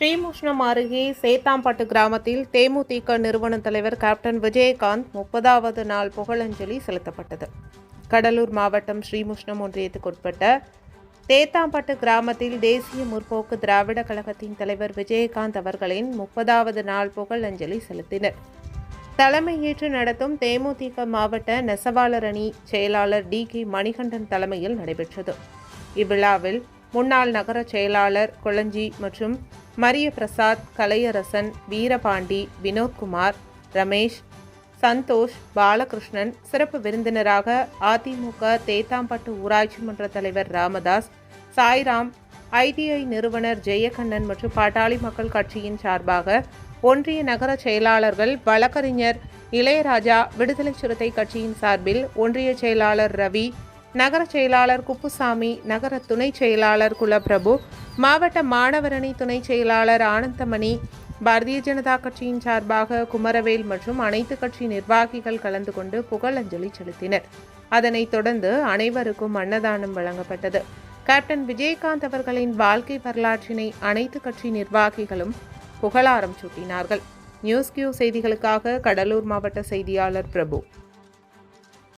ஸ்ரீமுஷ்ணம் அருகே சேத்தாம்பட்டு கிராமத்தில் தேமுதிக நிறுவன தலைவர் கேப்டன் விஜயகாந்த் முப்பதாவது நாள் புகழஞ்சலி செலுத்தப்பட்டது. கடலூர் மாவட்டம் ஸ்ரீமுஷ்ணம் ஒன்றியத்துக்குட்பட்ட தேத்தாம்பட்டு கிராமத்தில் தேசிய முற்போக்கு திராவிட கழகத்தின் தலைவர் விஜயகாந்த் அவர்களின் முப்பதாவது நாள் புகழஞ்சலி செலுத்தினர். தலைமையேற்று நடத்தும் தேமுதிக மாவட்ட நெசவாளர் அணி செயலாளர் டி கே மணிகண்டன் தலைமையில் நடைபெற்றது. இவ்விழாவில் முன்னாள் நகர செயலாளர் கொளஞ்சி மற்றும் மரிய பிரசாத் கலையரசன் வீரபாண்டி வினோத்குமார் ரமேஷ் சந்தோஷ் பாலகிருஷ்ணன் சிறப்பு விருந்தினராக அதிமுக தேத்தாம்பட்டு ஊராட்சி மன்ற தலைவர் ராமதாஸ் சாய்ராம் ஐடிஐ நிறுவனர் ஜெயகண்ணன் மற்றும் பாட்டாளி மக்கள் கட்சியின் சார்பாக ஒன்றிய நகர செயலாளர்கள் வழக்கறிஞர் இளையராஜா விடுதலை சிறுத்தை கட்சியின் சார்பில் ஒன்றிய செயலாளர் ரவி நகர செயலாளர் குப்புசாமி நகர துணை செயலாளர் குலப்பிரபு மாவட்ட மாணவரணி துணை செயலாளர் ஆனந்தமணி பாரதிய ஜனதா கட்சியின் சார்பாக குமரவேல் மற்றும் அனைத்து கட்சி நிர்வாகிகள் கலந்து கொண்டு புகழஞ்சலி செலுத்தினர். அதனைத் தொடர்ந்து அனைவருக்கும் அன்னதானம் வழங்கப்பட்டது. கேப்டன் விஜயகாந்த் அவர்களின் வாழ்க்கை வரலாற்றினை அனைத்து கட்சி நிர்வாகிகளும் புகழாரம் சூட்டினார்கள். நியூஸ் கியூ செய்திகளுக்காக கடலூர் மாவட்ட செய்தியாளர் பிரபு.